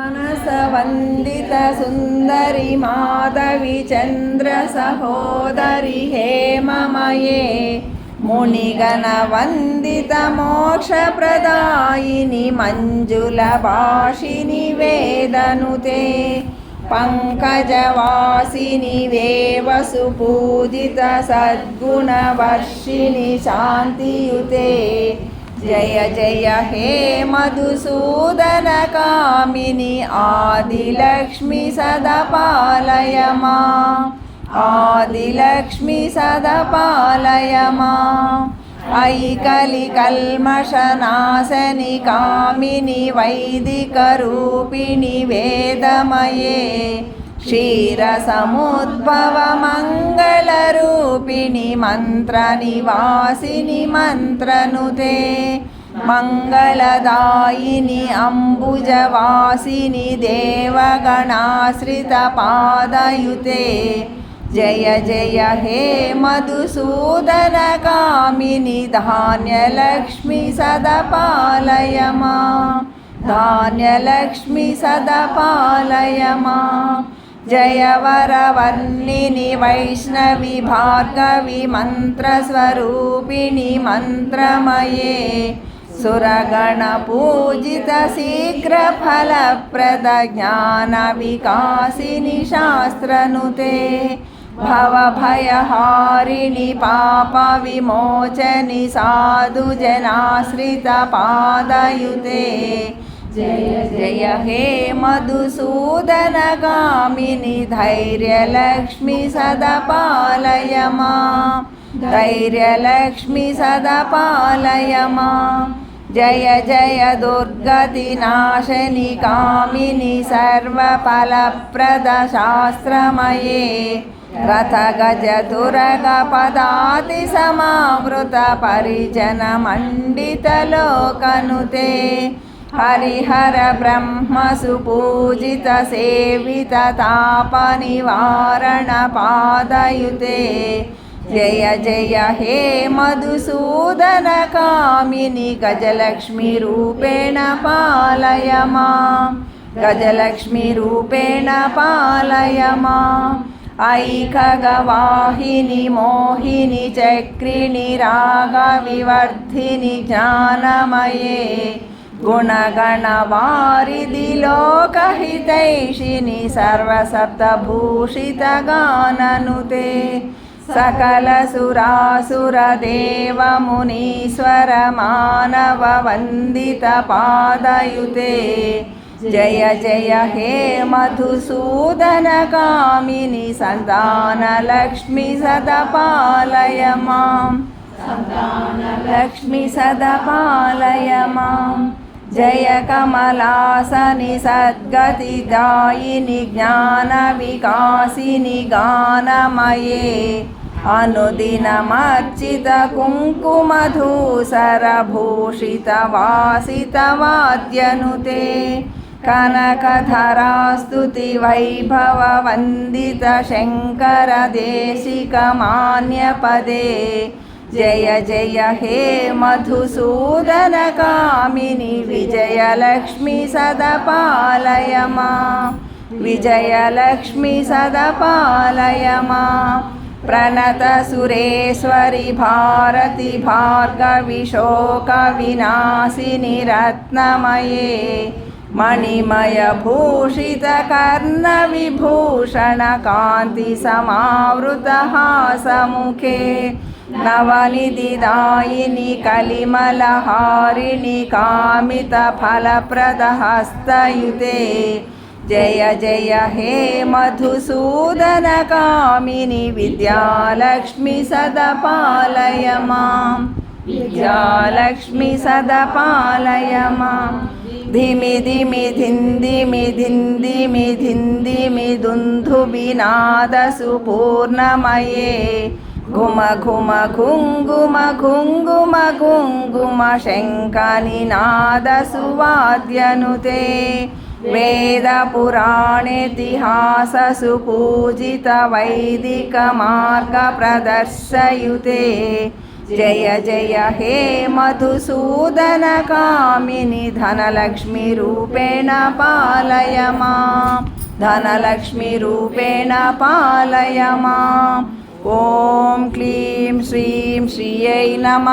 मनसवन्दितसुन्दरि माधवि चन्द्रसहोदरि हेममये मुनिगणवन्दितमोक्षप्रदायिनि मञ्जुलभाषिनि वेदनुते पङ्कजवासिनि देवसुपूजितसद्गुणवर्षिणि शान्तियुते జయ జయ హే మధుసూదన కామిని ఆదిలక్ష్మి సదపాలయమా. ఆదిలక్ష్మి సదపాలయమా. ఐకలి కల్మషనాశని కామిని వైదిక రూపిణి వేదమయే. क्षीरसमुद्भवमङ्गलरूपिणि मन्त्रनिवासिनि मन्त्रनुते मङ्गलदायिनि अम्बुजवासिनि देवगणाश्रितपादयुते जय जय हे मधुसूदनकामिनि धान्यलक्ष्मि सदपालय मा धान्यलक्ष्मि सदपालय मा जय वरवर्णिनि वैष्णवि भार्गवि मन्त्रस्वरूपिणि मन्त्रमये सुरगणपूजितशीघ्रफलप्रदज्ञानविकासिनि शास्त्रनुते भवभयहारिणि पापविमोचनि साधुजनाश्रितपादयुते జయ హే మధుసూదన కామిని ధైర్యలక్ష్మి సదపాలయమా. ధైర్యలక్ష్మి సదపాలయమా. జయ జయ దుర్గతి నాశని కామిని సర్వఫలప్రద శాస్త్రమయే రథ గజ దురగ పదాతి సమావృత పరిజన మండితలోకనుతే सदपालय मा जय जय दुर्गतिनाशनि कामिनि सर्वफलप्रदशास्त्रमये रथगजतुरगपदातिसमावृतपरिजनमण्डितलोकनुते हरिहर ब्रह्मसुपूजितसेविततापनिवारणपादयुते जय जय हे मधुसूदनकामिनि गजलक्ष्मीरूपेण पालय मां गजलक्ष्मीरूपेण पालय माम् ऐकगवाहिनि मोहिनि चक्रिणि रागविवर्धिनि ज्ञानमये गुणगणवारिधि लोकहितैषिणि सर्वसप्तभूषितगाननुते सकलसुरासुरदेवमुनीश्वरमानववन्दितपादयुते जय जय हे मधुसूदनकामिनि सन्तानलक्ष्मि सदपालय मां सन्तानलक्ष्मि सदपालय జయ కమలాసని సద్గతిదాయిని జ్ఞాన వికాసిని గానమయే అనుదినమర్చిత కుంకుమధూసరభూషిత వాసిత వాద్యనుతే కనకధరాస్తుతి వైభవ వందిత శంకర దేశిక మాన్యపదే जय जय हे मधुसूदनकामिनि विजयलक्ष्मि सदपालय मा। विजयलक्ष्मि सदपालय मा। प्रणतसुरेश्वरि भारति भार्गविशोकविनाशिनि रत्नमये నవనిదిదాయిని కలిమలహారిణి కామిత ఫలప్రదహస్తయుతే జయ జయ హే మధుసూదన కామిని విద్యాలక్ష్మి సదపాలయ మాం విద్యాలక్ష్మి సదపాలయ మాం ధిమి ధిమి ధిందిమి ధిందిమి ధిందిమి దుంధువినాదసు పూర్ణమయే घुम घुम घुङ्गुम घुङ्गुम घुङ्गुम शङ्खनिनादसुवाद्यनुते वेदपुराणेतिहाससुपूजितवैदिकमार्गप्रदर्शयुते జయ జయ హే మధుసూదన కామిని ధనలక్ష్మి రూపేణ పాలయ మా ధనలక్ష్మి రూపేణ పాలయ మా ఓం క్లీం శ్రీం శ్రీయై నమ.